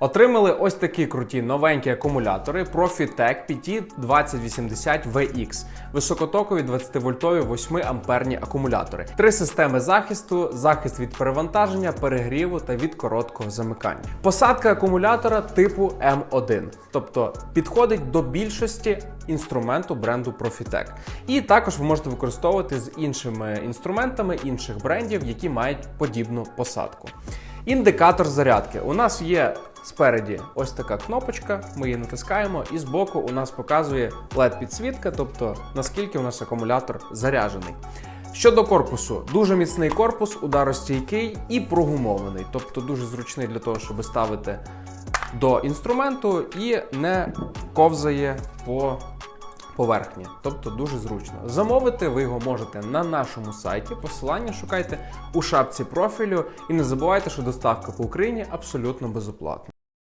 Отримали ось такі круті новенькі акумулятори Profitec PT 2080 VX, високотокові 20-вольтові 8 амперні акумулятори, три системи захисту, захист від перевантаження, перегріву та від короткого замикання. Посадка акумулятора типу M1, тобто підходить до більшості інструменту бренду Profitec. І також ви можете використовувати з іншими інструментами інших брендів, які мають подібну посадку. Індикатор зарядки. У нас є спереді ось така кнопочка, ми її натискаємо, і збоку у нас показує led підсвітка, тобто наскільки у нас акумулятор заряджений. Щодо корпусу, дуже міцний корпус, ударостійкий і прогумований, тобто дуже зручний для того, щоб ставити до інструменту і не ковзає по поверхні, тобто дуже зручно. Замовити ви його можете на нашому сайті. Посилання шукайте у шапці профілю і не забувайте, що доставка по Україні абсолютно безоплатна.